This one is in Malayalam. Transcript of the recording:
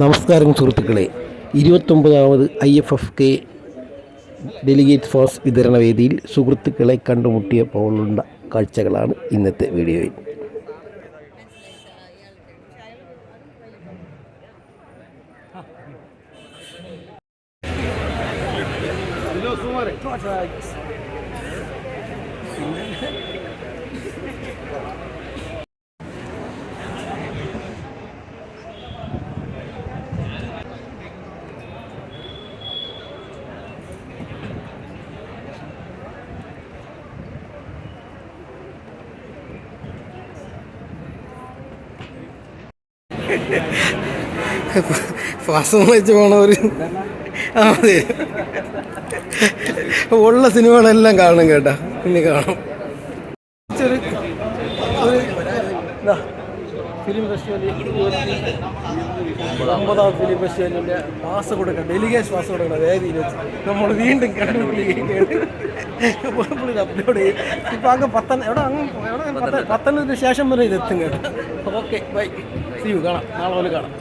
നമസ്കാരം സുഹൃത്തുക്കളെ. ഇരുപത്തൊമ്പതാമത് I F F K delegate force വിതരണ വേദിയിൽ സുഹൃത്തുക്കളെ കണ്ടുമുട്ടിയപ്പോഴുള്ള കാഴ്ചകളാണ് ഇന്നത്തെ വീഡിയോയിൽ. ശ്വാസം വെച്ച് പോണവർ അതെ. ഉള്ള സിനിമകളെല്ലാം കാണും കേട്ടാ. ഇനി കാണും ഫിലിം ഫെസ്റ്റിവലിൽ ഒമ്പതാം ഫിലിം ഫെസ്റ്റിവലിന്റെ പാസ് കൊടുക്കണം ഡെലിഗേറ്റ് പാസ് കൊടുക്കണം വേദിയിൽ നമ്മൾ വീണ്ടും കണ്ടുപിടിക്കുകയാണ്. പുള്ളി അപ്ലോഡ് ചെയ്യും. ഇപ്പം അങ്ങ് പത്തന എവിടെ അങ്ങ് എവിടെ പത്തനത്തിന് ശേഷം വരെ ഇതെത്തും കേട്ടോ. Okay bye. സി യു കാണാം. നാളെ പോലെ കാണാം.